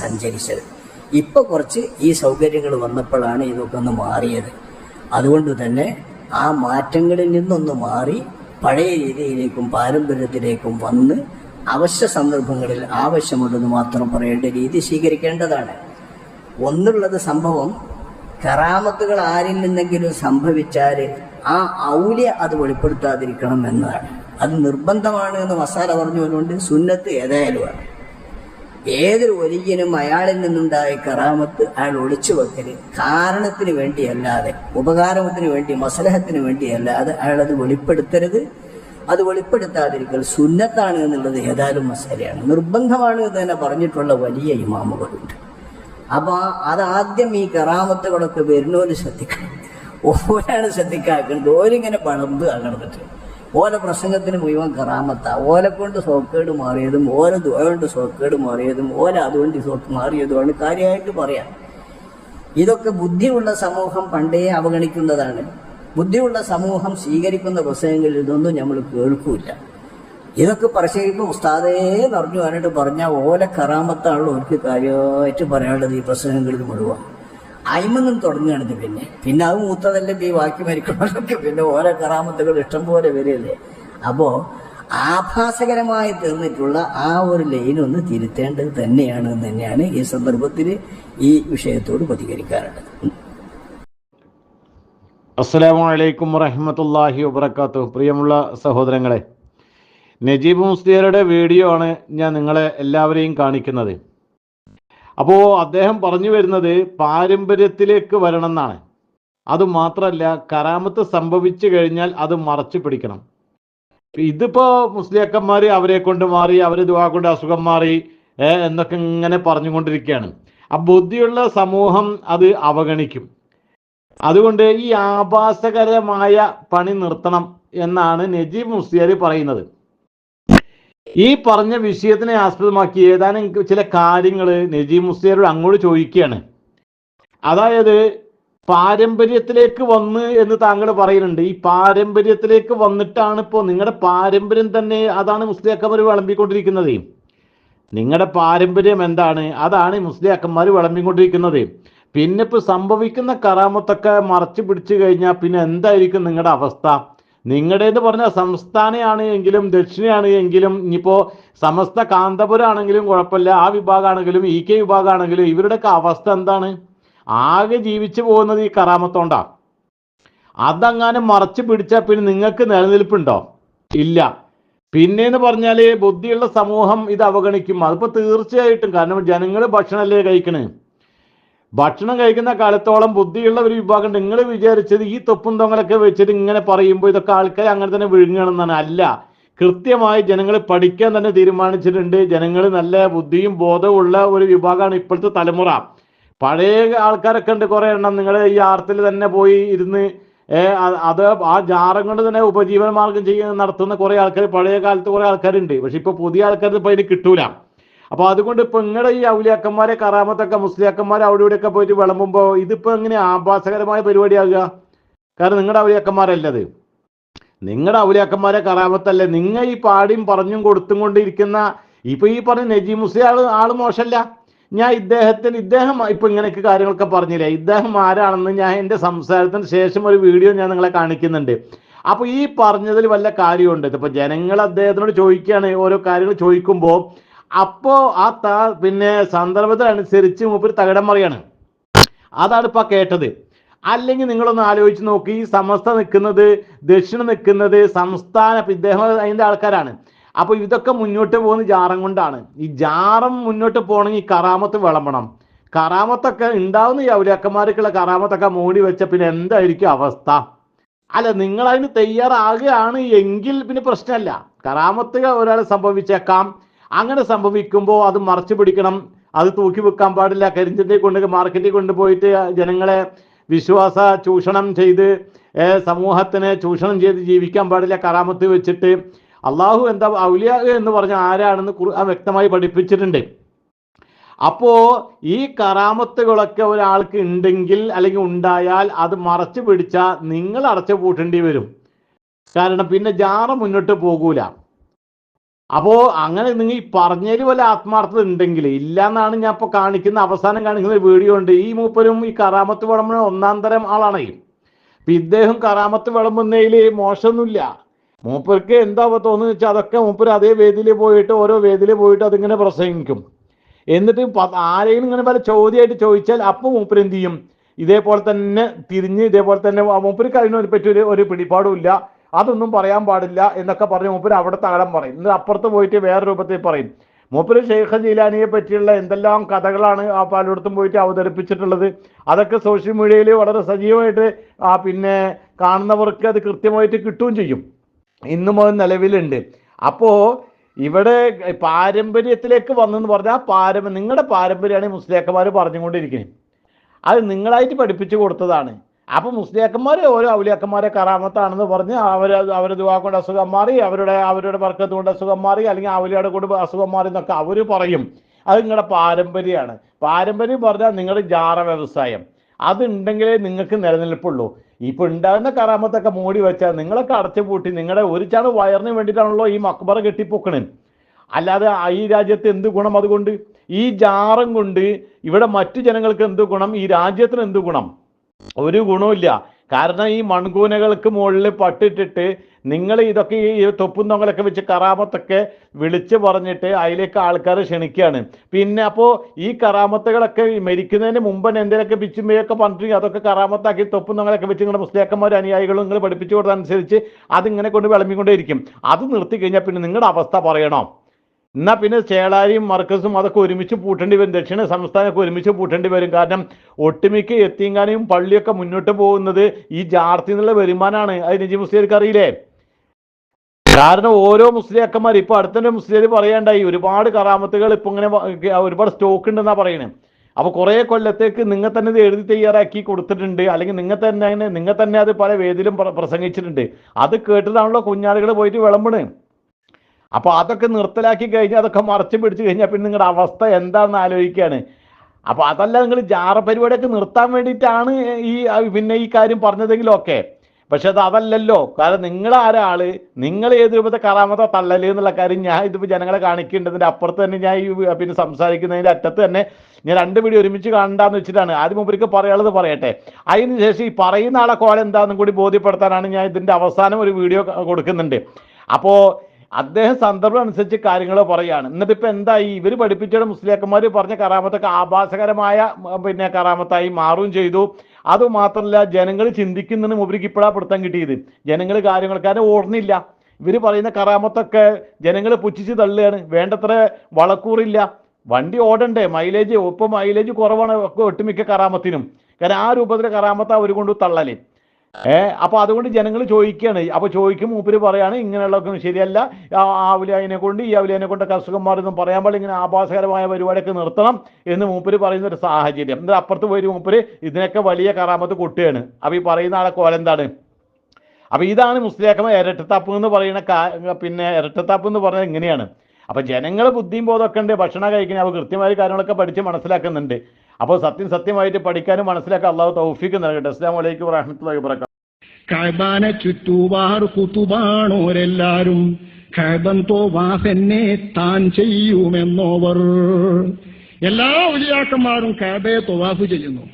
സഞ്ചരിച്ചത്. ഇപ്പൊ കുറച്ച് ഈ സൗകര്യങ്ങൾ വന്നപ്പോഴാണ് ഇതൊക്കെ ഒന്ന് മാറിയത്. അതുകൊണ്ട് തന്നെ ആ മാറ്റങ്ങളിൽ നിന്നൊന്ന് മാറി പഴയ രീതിയിലേക്കും പാരമ്പര്യത്തിലേക്കും വന്ന് അവശ്യ സന്ദർഭങ്ങളിൽ ആവശ്യമുണ്ടെന്ന് മാത്രം പറയേണ്ട രീതി സ്വീകരിക്കേണ്ടതാണ്. ഒന്നുള്ളത് സംഭവം കറാമത്തുകൾ ആരിൽ നിന്നെങ്കിലും സംഭവിച്ചാൽ ആ ഔല്യ അത് വെളിപ്പെടുത്താതിരിക്കണം എന്നതാണ് അത് നിർബന്ധമാണ് എന്ന് മസാല പറഞ്ഞുകൊണ്ട് സുന്നത്ത് ഏതായാലുമാണ് ഏതൊരു ഒലിയനും അയാളിൽ നിന്നുണ്ടായ കറാമത്ത് അയാൾ ഒളിച്ചു വെക്കൽ കാരണത്തിന് വേണ്ടിയല്ലാതെ ഉപകാരത്തിന് വേണ്ടി മസലഹത്തിന് വേണ്ടിയല്ലാതെ അയാൾ അത് വെളിപ്പെടുത്തരുത്. അത് വെളിപ്പെടുത്താതിരിക്കൽ സുന്നത്താണ് എന്നുള്ളത് ഏതായാലും മസാലയാണ്. നിർബന്ധമാണ് എന്ന് തന്നെ പറഞ്ഞിട്ടുള്ള വലിയ ഇമാമുകളുണ്ട്. അപ്പൊ അതാദ്യം ഈ കറാമത്തുകളൊക്കെ വരുന്നവര് ശ്രദ്ധിക്കണം. ഓരാണ് ശ്രദ്ധിക്കാക്കുന്നത് ഓരിങ്ങനെ പഴമ്പ് കിടന്നിട്ട് ഓല പ്രസംഗത്തിന് മുഴുവൻ കറാമത്ത. ഓലെ കൊണ്ട് സോക്കേട് മാറിയതും ഓല ദുഃ കൊണ്ട് സോക്കേട് മാറിയതും ഓല അതുകൊണ്ട് സോക്ക് മാറിയതുമാണ് കാര്യമായിട്ട് പറയാം. ഇതൊക്കെ ബുദ്ധിയുള്ള സമൂഹം പണ്ടേ അവഗണിക്കുന്നതാണ്. ബുദ്ധിയുള്ള സമൂഹം സ്വീകരിക്കുന്ന പ്രസംഗങ്ങളിൽ ഇതൊന്നും നമ്മൾ കേൾക്കൂല ഇതൊക്കെ പ്രസംഗിക്കുമ്പോൾ ഉസ്താദേ പറഞ്ഞു പറഞ്ഞിട്ട് പറഞ്ഞാൽ ഓല കറാമത്താണല്ലോ ഒരു കാര്യമായിട്ട് പറയാനുള്ളത് ഈ പ്രസംഗങ്ങളിൽ മുഴുവൻ. അയിമന്നും തുടങ്ങുകയാണ് പിന്നെ. പിന്നെ അത് മൂത്തതല്ലേ ഈ വാക്കി മരിക്കണമൊക്കെ പിന്നെ ഓരോ കറാമത്തുകൾ ഇഷ്ടം പോലെ വരികയല്ലേ. അപ്പോൾ ആഭാസകരമായി തീർന്നിട്ടുള്ള ആ ഒരു ലൈൻ ഒന്ന് തിരുത്തേണ്ടത് തന്നെയാണ് എന്ന് തന്നെയാണ് ഈ സന്ദർഭത്തിൽ ഈ വിഷയത്തോട് പ്രതികരിക്കാറുള്ളത്. അസ്സലാമലൈക്കും വറഹമത്തല്ലാഹി വബർക്കാത്തു പ്രിയമുള്ള സഹോദരങ്ങളെ നജീബ് മുസ്തിയറുടെ വീഡിയോ ആണ് ഞാൻ നിങ്ങളെ എല്ലാവരെയും കാണിക്കുന്നത്. അപ്പോൾ അദ്ദേഹം പറഞ്ഞു വരുന്നത് പാരമ്പര്യത്തിലേക്ക് വരണം എന്നാണ് അത് മാത്രമല്ല കറാമത്ത് സംഭവിച്ചു കഴിഞ്ഞാൽ അത് മറച്ചു പിടിക്കണം. ഇതിപ്പോ മുസ്ലിയാക്കന്മാർ അവരെ കൊണ്ട് മാറി അവർ ദുവാ കൊണ്ട് അസുഖം മാറി എന്നൊക്കെ ഇങ്ങനെ പറഞ്ഞുകൊണ്ടിരിക്കുകയാണ്. ആ ബുദ്ധിയുള്ള സമൂഹം അത് അവഗണിക്കും. അതുകൊണ്ട് ഈ ആഭാസകരമായ പണി നിർത്തണം എന്നാണ് നജീബ് മുസ്ലിയാർ പറയുന്നത്. ഈ പറഞ്ഞ വിഷയത്തിനെ ആസ്പദമാക്കി ഏതാനും ചില കാര്യങ്ങൾ നജീബ് മുസ്ലിയാരോട് അങ്ങോട്ട് ചോദിക്കുകയാണ്. അതായത് പാരമ്പര്യത്തിലേക്ക് വന്ന് എന്ന് താങ്കൾ പറയുന്നുണ്ട്. ഈ പാരമ്പര്യത്തിലേക്ക് വന്നിട്ടാണ് ഇപ്പോൾ നിങ്ങളുടെ പാരമ്പര്യം തന്നെ അതാണ് മുസ്ലിയാക്കന്മാർ വിളമ്പിക്കൊണ്ടിരിക്കുന്നത്. നിങ്ങളുടെ പാരമ്പര്യം എന്താണ്? അതാണ് മുസ്ലിയാക്കന്മാർ വിളമ്പിക്കൊണ്ടിരിക്കുന്നത്. പിന്നെ ഇപ്പൊ സംഭവിക്കുന്ന കറാമത്തൊക്കെ മറച്ചു പിടിച്ചു കഴിഞ്ഞാൽ പിന്നെ എന്തായിരിക്കും നിങ്ങളുടെ അവസ്ഥ? നിങ്ങളുടേത് പറഞ്ഞ സംസ്ഥാനയാണ് എങ്കിലും ദക്ഷിണയാണ് എങ്കിലും ഇനിയിപ്പോ സമസ്ത കാന്തപുരം ആണെങ്കിലും കുഴപ്പമില്ല. ആ വിഭാഗമാണെങ്കിലും ഇ കെ വിഭാഗമാണെങ്കിലും ഇവരുടെയൊക്കെ അവസ്ഥ എന്താണ്? ആകെ ജീവിച്ചു പോകുന്നത് ഈ കറാമത്തോണ്ടാ. അതങ്ങാനും മറച്ചു പിടിച്ചാൽ പിന്നെ നിങ്ങൾക്ക് നിലനിൽപ്പുണ്ടോ? ഇല്ല. പിന്നെന്ന് പറഞ്ഞാൽ ബുദ്ധിയുള്ള സമൂഹം ഇത് അവഗണിക്കും. അതിപ്പോ തീർച്ചയായിട്ടും. കാരണം ജനങ്ങൾ ഭക്ഷണമല്ലേ കഴിക്കണേ. ഭക്ഷണം കഴിക്കുന്ന കാലത്തോളം ബുദ്ധിയുള്ള ഒരു വിഭാഗം നിങ്ങൾ വിചാരിച്ചത് ഈ തൊപ്പും തൊങ്ങലൊക്കെ വെച്ചിട്ട് ഇങ്ങനെ പറയുമ്പോൾ ഇതൊക്കെ ആൾക്കാർ അങ്ങനെ തന്നെ വിഴുങ്ങണമെന്നാണ് അല്ല കൃത്യമായി ജനങ്ങൾ പഠിക്കാൻ തന്നെ തീരുമാനിച്ചിട്ടുണ്ട്. ജനങ്ങൾ നല്ല ബുദ്ധിയും ബോധവും ഉള്ള ഒരു വിഭാഗമാണ് ഇപ്പോഴത്തെ തലമുറ. പഴയ ആൾക്കാരൊക്കെ ഉണ്ട് കുറെ എണ്ണം. നിങ്ങൾ ഈ ആർത്തിൽ തന്നെ പോയി ഇരുന്ന് അത് ആ ജാറം കൊണ്ട് തന്നെ ഉപജീവന മാർഗം ചെയ്യുന്ന നടത്തുന്ന കുറെ ആൾക്കാർ പഴയ കാലത്ത് കുറെ ആൾക്കാരുണ്ട്. പക്ഷെ ഇപ്പൊ പുതിയ ആൾക്കാർ ഇപ്പൊ അതിന് കിട്ടൂല. അപ്പൊ അതുകൊണ്ട് ഇപ്പൊ നിങ്ങളുടെ ഈ ഔലിയാക്കന്മാരെ കറാമത്തൊക്കെ മുസ്ലിയാക്കന്മാരെ അവിടെ ഇവിടെയൊക്കെ പോയിട്ട് വിളമ്പുമ്പോ ഇതിപ്പോ എങ്ങനെ ആഭാസകരമായ പരിപാടിയാകുക? കാരണം നിങ്ങളുടെ ഔലിയാക്കന്മാരല്ലത് നിങ്ങളുടെ ഔലിയാക്കന്മാരെ കറാമത്തല്ലേ? നിങ്ങൾ ഈ പാടിയും പറഞ്ഞും കൊടുത്തും കൊണ്ടിരിക്കുന്ന ഇപ്പൊ ഈ പറഞ്ഞ നജീ മുസ്ലിം ആൾ ആൾ മോശമല്ല ഞാൻ ഇദ്ദേഹത്തിന് ഇദ്ദേഹം ഇപ്പൊ ഇങ്ങനെയൊക്കെ കാര്യങ്ങളൊക്കെ പറഞ്ഞില്ലേ? ഇദ്ദേഹം ആരാണെന്ന് ഞാൻ എന്റെ സംസാരത്തിന് ശേഷം ഒരു വീഡിയോ ഞാൻ നിങ്ങളെ കാണിക്കുന്നുണ്ട്. അപ്പൊ ഈ പറഞ്ഞതിൽ വല്ല കാര്യമുണ്ട്? ഇപ്പൊ ജനങ്ങൾ അദ്ദേഹത്തിനോട് ചോദിക്കുകയാണ് ഓരോ കാര്യങ്ങൾ ചോദിക്കുമ്പോൾ അപ്പോ ആ ത പിന്നെ സന്ദർഭത്തിനനുസരിച്ച് മൂപ്പര് തകിടം മറിയാണ്. അതാണ് ഇപ്പൊ കേട്ടത്. അല്ലെങ്കിൽ നിങ്ങളൊന്ന് ആലോചിച്ച് നോക്കി ഈ സമസ്ത നിൽക്കുന്നത് ദക്ഷിണ നിൽക്കുന്നത് സംസ്ഥാന ഇദ്ദേഹം അതിന്റെ ആൾക്കാരാണ്. അപ്പൊ ഇതൊക്കെ മുന്നോട്ട് പോകുന്ന ജാറം കൊണ്ടാണ്. ഈ ജാറം മുന്നോട്ട് പോകണമെങ്കിൽ കറാമത്ത് വിളമ്പണം. കറാമത്തൊക്കെ ഉണ്ടാവുന്ന ഈ ഔലിയാക്കന്മാർക്കുള്ള കറാമത്തൊക്കെ മൂടി വെച്ച പിന്നെ എന്തായിരിക്കും അവസ്ഥ? അല്ല നിങ്ങൾ അതിന് തയ്യാറാകുകയാണ് എങ്കിൽ പിന്നെ പ്രശ്നമല്ല. കറാമത്ത് ഒരാൾ സംഭവിച്ചേക്കാം. അങ്ങനെ സംഭവിക്കുമ്പോൾ അത് മറച്ചു പിടിക്കണം. അത് തൂക്കി വെക്കാൻ പാടില്ല. കരിഞ്ചന്തയിൽ കൊണ്ട് മാർക്കറ്റിൽ കൊണ്ടുപോയിട്ട് ജനങ്ങളെ വിശ്വാസ ചൂഷണം ചെയ്ത് സമൂഹത്തിനെ ചൂഷണം ചെയ്ത് ജീവിക്കാൻ പാടില്ല. കറാമത്ത് വെച്ചിട്ട്. അള്ളാഹു എന്താ ഔലിയ എന്ന് പറഞ്ഞ ആരാണെന്ന് വ്യക്തമായി പഠിപ്പിച്ചിട്ടുണ്ട്. അപ്പോ ഈ കറാമത്തുകളൊക്കെ ഒരാൾക്ക് ഉണ്ടെങ്കിൽ അല്ലെങ്കിൽ ഉണ്ടായാൽ അത് മറച്ചു പിടിച്ചാൽ നിങ്ങൾ അടച്ചു പൂട്ടേണ്ടി വരും. കാരണം പിന്നെ ജാറ മുന്നോട്ട് പോകൂല. അപ്പോ അങ്ങനെ നിങ്ങൾ ഈ പറഞ്ഞതിൽ വല്ല ആത്മാർത്ഥത ഉണ്ടെങ്കിൽ ഇല്ല എന്നാണ് ഞാൻ ഇപ്പൊ കാണിക്കുന്ന അവസാനം കാണിക്കുന്ന ഒരു വീഡിയോ ഉണ്ട്. ഈ മൂപ്പരും ഈ കറാമത്ത് വിളമ്പുന്ന ഒന്നാം തരം ആളാണ് ഇപ്പൊ ഇദ്ദേഹം കറാമത്ത് വിളമ്പുന്നതിൽ മോശമൊന്നുമില്ല. മൂപ്പർക്ക് എന്താ തോന്നുന്നു വെച്ചാൽ അതൊക്കെ മൂപ്പർ അതേ വേദിയിൽ പോയിട്ട് ഓരോ വേദിയിൽ പോയിട്ട് അതിങ്ങനെ പ്രസംഗിക്കും. എന്നിട്ട് ആരെങ്കിലും ഇങ്ങനെ പല ചോദ്യമായിട്ട് ചോദിച്ചാൽ അപ്പോൾ മൂപ്പർ എന്ത് ചെയ്യും? ഇതേപോലെ തന്നെ തിരിഞ്ഞ് ഇതേപോലെ തന്നെ മൂപ്പർ കഴിഞ്ഞതിനെ പറ്റി ഒരു ഒരു പിടിപാടും ഇല്ല അതൊന്നും പറയാൻ പാടില്ല എന്നൊക്കെ പറഞ്ഞ് മൂപ്പര് അവിടെ താളം പറയും. എന്നിട്ട് അപ്പുറത്ത് പോയിട്ട് വേറെ രൂപത്തിൽ പറയും. മൂപ്പര് ഷെയ്ഖ് ജീലാനിയെ പറ്റിയുള്ള എന്തെല്ലാം കഥകളാണ് ആ പലയിടത്തും പോയിട്ട് അവതരിപ്പിച്ചിട്ടുള്ളത്? അതൊക്കെ സോഷ്യൽ മീഡിയയിൽ വളരെ സജീവമായിട്ട് ആ പിന്നെ കാണുന്നവർക്ക് അത് കൃത്യമായിട്ട് കിട്ടുകയും ചെയ്യും. ഇന്നും അത് നിലവിലുണ്ട്. അപ്പോൾ ഇവിടെ പാരമ്പര്യത്തിലേക്ക് വന്നെന്ന് പറഞ്ഞാൽ പാരമ്പര്യം നിങ്ങളുടെ പാരമ്പര്യമാണ് മുസ്ലിയാക്കന്മാർ പറഞ്ഞുകൊണ്ടിരിക്കുന്നത് അത് നിങ്ങളായിട്ട് പഠിപ്പിച്ചു കൊടുത്തതാണ്. അപ്പൊ മുസ്ലിയാക്കന്മാർ ഓരോ ഔലിയാക്കന്മാരെ കറാമത്താണെന്ന് പറഞ്ഞ് അവരുടെ ദുവാ കൊണ്ട് അസുഖം മാറി അവരുടെ അവരുടെ വർക്കത്ത് കൊണ്ട് അസുഖം മാറി അല്ലെങ്കിൽ അവലിയുടെ കൊണ്ട് അസുഖം മാറി എന്നൊക്കെ അവർ പറയും. അത് നിങ്ങളുടെ പാരമ്പര്യമാണ് പാരമ്പര്യം പറഞ്ഞാൽ നിങ്ങളുടെ ജാറ വ്യവസായം. അതുണ്ടെങ്കിലേ നിങ്ങൾക്ക് നിലനിൽപ്പുള്ളൂ. ഇപ്പൊ ഉണ്ടാകുന്ന കറാമത്തൊക്കെ മൂടി വെച്ചാൽ നിങ്ങളൊക്കെ അടച്ചു പൂട്ടി നിങ്ങളുടെ ഒരു ചാണ് വയറിന് വേണ്ടിയിട്ടാണല്ലോ ഈ മക്ബറ കെട്ടിപ്പൊക്കണേ. അല്ലാതെ ഈ രാജ്യത്ത് എന്ത് ഗുണം അതുകൊണ്ട്? ഈ ജാറം കൊണ്ട് ഇവിടെ മറ്റു ജനങ്ങൾക്ക് എന്ത് ഗുണം? ഈ രാജ്യത്തിന് എന്ത് ഗുണം? ഒരു ഗുണമില്ല കാരണം ഈ മൺകൂനകൾക്ക് മുകളിൽ പട്ടിട്ടിട്ട് നിങ്ങൾ ഇതൊക്കെ ഈ തൊപ്പും തൊങ്ങലൊക്കെ വെച്ച് കറാമത്തൊക്കെ വിളിച്ച് പറഞ്ഞിട്ട് അതിലേക്ക് ആൾക്കാർ ക്ഷണിക്കുകയാണ് പിന്നെ അപ്പോൾ ഈ കറാമത്തുകളൊക്കെ മരിക്കുന്നതിന് മുമ്പ് തന്നെ എന്തെങ്കിലുമൊക്കെ പിച്ചുമ്പയൊക്കെ പറഞ്ഞിട്ട് അതൊക്കെ കറാമത്താക്കി തൊപ്പും തൊങ്ങലൊക്കെ വെച്ച് നിങ്ങളുടെ മുസ്ലിയാക്കന്മാരും അനുയായികളും നിങ്ങൾ പഠിപ്പിച്ചു കൊടുത്തനുസരിച്ച് അതിങ്ങനെ കൊണ്ട് വിളമ്പിക്കൊണ്ടേയിരിക്കും. അത് നിർത്തി കഴിഞ്ഞാൽ പിന്നെ നിങ്ങളുടെ അവസ്ഥ പറയണോ? എന്നാൽ പിന്നെ ചേളാരിയും മർക്കസും അതൊക്കെ ഒരുമിച്ച് പൂട്ടേണ്ടി വരും. ദക്ഷിണ സംസ്ഥാനമൊക്കെ ഒരുമിച്ച് പൂട്ടേണ്ടി വരും. കാരണം ഒട്ടുമിക്ക എത്തിയങ്കാനും പള്ളിയൊക്കെ മുന്നോട്ട് പോകുന്നത് ഈ ജാർത്തിൽ എന്നുള്ള വരുമാനമാണ് അത് നജി മുസ്ലിയർക്ക് അറിയില്ലേ? കാരണം ഓരോ മുസ്ലിയാക്കന്മാർ ഇപ്പൊ അടുത്തന്നെ മുസ്ലിം പറയാണ്ടായി. ഒരുപാട് കറാമത്തുകൾ ഇപ്പൊ ഇങ്ങനെ ഒരുപാട് സ്റ്റോക്ക് ഉണ്ടെന്നാ പറയണേ. അപ്പൊ കുറെ കൊല്ലത്തേക്ക് നിങ്ങൾ തന്നെ ഇത് എഴുതി തയ്യാറാക്കി കൊടുത്തിട്ടുണ്ട്. അല്ലെങ്കിൽ നിങ്ങൾ തന്നെ നിങ്ങൾ തന്നെ അത് പല വേദിയിലും പ്രസംഗിച്ചിട്ടുണ്ട്. അത് കേട്ടതാണല്ലോ കുഞ്ഞാളുകൾ പോയിട്ട് വിളമ്പണ്. അപ്പൊ അതൊക്കെ നിർത്തലാക്കി കഴിഞ്ഞാൽ അതൊക്കെ മറച്ചു പിടിച്ചു കഴിഞ്ഞാൽ പിന്നെ നിങ്ങളുടെ അവസ്ഥ എന്താണെന്ന് ആലോചിക്കുകയാണ് അപ്പോൾ അതല്ല നിങ്ങൾ ജാറ പരിപാടിയൊക്കെ നിർത്താൻ വേണ്ടിയിട്ടാണ് ഈ പിന്നെ ഈ കാര്യം പറഞ്ഞതെങ്കിലും ഒക്കെ പക്ഷെ അത് അതല്ലല്ലോ. കാരണം നിങ്ങൾ ആരാൾ നിങ്ങൾ ഏത് രൂപത്തെ കറാമത്തോ തള്ളൽ എന്നുള്ള കാര്യം ഞാൻ ഇതിപ്പോൾ ജനങ്ങളെ കാണിക്കേണ്ടതിന്റെ അപ്പുറത്ത് തന്നെ ഞാൻ ഈ പിന്നെ സംസാരിക്കുന്നതിന്റെ അറ്റത്ത് തന്നെ ഞാൻ രണ്ട് വീഡിയോ ഒരുമിച്ച് കാണണ്ടെന്ന് വെച്ചിട്ടാണ്. ആദ്യം മുമ്പിലേക്ക് പറയാനുള്ളത് പറയട്ടെ. അതിന് ശേഷം ഈ പറയുന്ന ആളെ കോലം എന്താണെന്നും കൂടി ബോധ്യപ്പെടുത്താനാണ് ഞാൻ ഇതിന്റെ അവസാനം ഒരു വീഡിയോ കൊടുക്കുന്നുണ്ട്. അപ്പോ അദ്ദേഹം സന്ദർഭം അനുസരിച്ച് കാര്യങ്ങൾ പറയുകയാണ്. എന്നിട്ട് ഇപ്പൊ എന്തായി? ഇവർ പഠിപ്പിച്ചിട്ട് മുസ്ലിയാക്കന്മാർ പറഞ്ഞ കറാമത്തൊക്കെ ആഭാസകരമായ പിന്നെ കറാമത്തായി മാറുകയും ചെയ്തു. അതുമാത്രമല്ല ജനങ്ങൾ ചിന്തിക്കുന്നതിന് മുമ്പിലേക്ക് ഇപ്പോഴാണ് പിടുത്തം കിട്ടിയത്. ജനങ്ങൾ കാര്യങ്ങൾ കാരണം ഓർന്നില്ല ഇവർ പറയുന്ന കറാമത്തൊക്കെ ജനങ്ങൾ പുച്ഛിച്ച് തള്ളുകയാണ്. വേണ്ടത്ര വളക്കൂറില്ല. വണ്ടി ഓടണ്ടേ? മൈലേജ് ഒപ്പം മൈലേജ് കുറവാണ് ഒക്കെ ഒട്ടുമിക്ക കറാമത്തിനും കാരണം ആ രൂപത്തിലെ കറാമത്ത് അവർ കൊണ്ട് തള്ളൽ. ഏ അപ്പൊ അതുകൊണ്ട് ജനങ്ങൾ ചോദിക്കുകയാണ് അപ്പൊ ചോദിക്കും മൂപ്പര് പറയാണ് ഇങ്ങനെയുള്ളതൊക്കെ ശരിയല്ല. ആവുലിയനെ കൊണ്ട് ഈ ആവുലിയനെ കൊണ്ടൊക്കെ അസുഖം മാറുന്നു പറയാൻ പാടില്ല ഇങ്ങനെ ആഭാസകരമായ പരിപാടിയൊക്കെ നിർത്തണം എന്ന് മൂപ്പര് പറയുന്ന ഒരു സാഹചര്യം. എന്നിട്ട് അപ്പുറത്ത് പോയി മൂപ്പര് ഇതിനൊക്കെ വലിയ കറാമത്ത് കൊട്ടുകയാണ്. അപ്പൊ ഈ പറയുന്ന ആളെ കോലെന്താണ് അപ്പൊ ഇതാണ് മുസ്ലിയാക്കന്മാർ ഇരട്ടത്താപ്പ് എന്ന് പറയുന്ന പിന്നെ ഇരട്ടത്താപ്പ് എന്ന് പറഞ്ഞാൽ ഇങ്ങനെയാണ്. അപ്പൊ ജനങ്ങൾ ബുദ്ധിയും ബോധമൊക്കെ ഉണ്ട് ഭക്ഷണം കഴിക്കുന്നത് അവർ കൃത്യമായ കാര്യങ്ങളൊക്കെ പഠിച്ച് മനസ്സിലാക്കുന്നുണ്ട്. അപ്പോൾ സത്യം സത്യമായിട്ട് പഠിക്കാനും മനസ്സിലാക്കാൻ അള്ളാഹു തൗഫീഖ് നൽകട്ടെ. അസ്സാം വലൈക്കും വാഹമത്തല്ലാ വബറകാത്ത് കഅബാനെ ചുറ്റുവാർ കുത്തുബാണോരെല്ലാരും കഅബൻ തോവാഫെന്നെ താൻ ചെയ്യുമെന്നോവർ. എല്ലാ ഉലിയാക്കന്മാരും കഅബയെ തൊവാഫ് ചെയ്യുന്നു.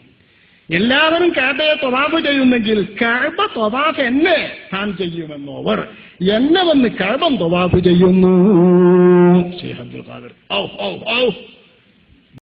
എല്ലാവരും കഅബയെ തൊവാഫ് ചെയ്യുന്നെങ്കിൽ കഅബ തൊവാഫ് എന്നെ താൻ ചെയ്യുമെന്നോവർ. എന്നെ വന്ന് കഅബൻ തൊവാഫ് ചെയ്യുന്നു. അബ്ദുൽ ഔ ഔ ഔ.